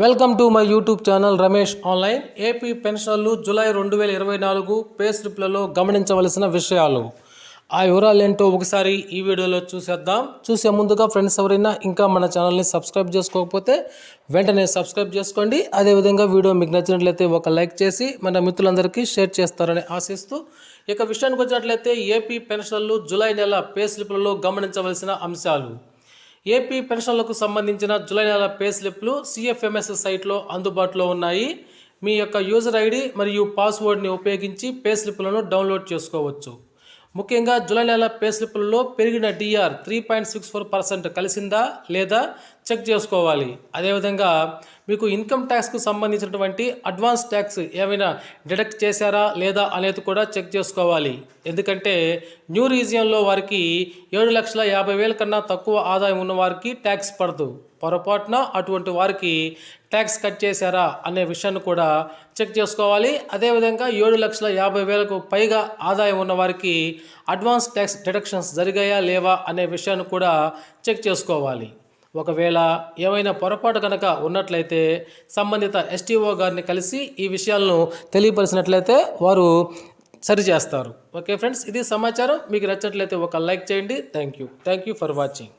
Welcome to my YouTube channel Ramesh online AP పెన్షన్లు July రెండు వేల ఇరవై నాలుగు పే స్లిప్లలో గమనించవలసిన విషయాలు. ఆ వివరాలు ఏంటో ఒకసారి ఈ వీడియోలో చూసేద్దాం. చూసే ముందుగా ఫ్రెండ్స్ ఎవరైనా ఇంకా మన ఛానల్ని సబ్స్క్రైబ్ చేసుకోకపోతే వెంటనే సబ్స్క్రైబ్ చేసుకోండి. అదేవిధంగా వీడియో మీకు నచ్చినట్లయితే ఒక లైక్ చేసి మన మిత్రులందరికీ షేర్ చేస్తారని ఆశిస్తూ ఇక విషయానికి వచ్చినట్లయితే ఏపీ పెన్షన్లు జూలై నెల పే స్లిప్లలో గమనించవలసిన అంశాలు. ఏపీ పెన్షన్లకు సంబంధించిన జూలై నెల పే స్లిప్లు సిఎఫ్ఎంఎస్ సైట్లో అందుబాటులో ఉన్నాయి. మీ యొక్క యూజర్ ఐడి మరియు పాస్వర్డ్ని ఉపయోగించి పే స్లిప్లను డౌన్లోడ్ చేసుకోవచ్చు. ముఖ్యంగా జూలై నెల పే స్లిప్లలో పెరిగిన DR three point six four percent కలిసిందా లేదా చెక్ చేసుకోవాలి. అదేవిధంగా మీకు ఇన్కమ్ ట్యాక్స్కు సంబంధించినటువంటి అడ్వాన్స్ ట్యాక్స్ ఏమైనా డిడక్ట్ చేశారా లేదా అనేది కూడా చెక్ చేసుకోవాలి. ఎందుకంటే న్యూ రీజియన్లో వారికి ఏడు లక్షల యాభై వేల కన్నా తక్కువ ఆదాయం ఉన్న వారికి ట్యాక్స్ పడదు. పొరపాటున అటువంటి వారికి ట్యాక్స్ కట్ చేశారా అనే విషయాన్ని కూడా చెక్ చేసుకోవాలి. అదేవిధంగా ఏడు లక్షల యాభై వేలకు పైగా ఆదాయం ఉన్న వారికి అడ్వాన్స్ ట్యాక్స్ డిడక్షన్స్ జరిగాయా లేవా అనే విషయాన్ని కూడా చెక్ చేసుకోవాలి. ఒకవేళ ఏమైనా పొరపాటు కనుక ఉన్నట్లయితే సంబంధిత ఎస్టీఓ గారిని కలిసి ఈ విషయాలను తెలియపరిచినట్లయితే వారు సరిచేస్తారు ఓకే ఫ్రెండ్స్ ఇది సమాచారం. మీకు నచ్చినట్లయితే ఒక లైక్ చేయండి. Thank you. Thank you for watching.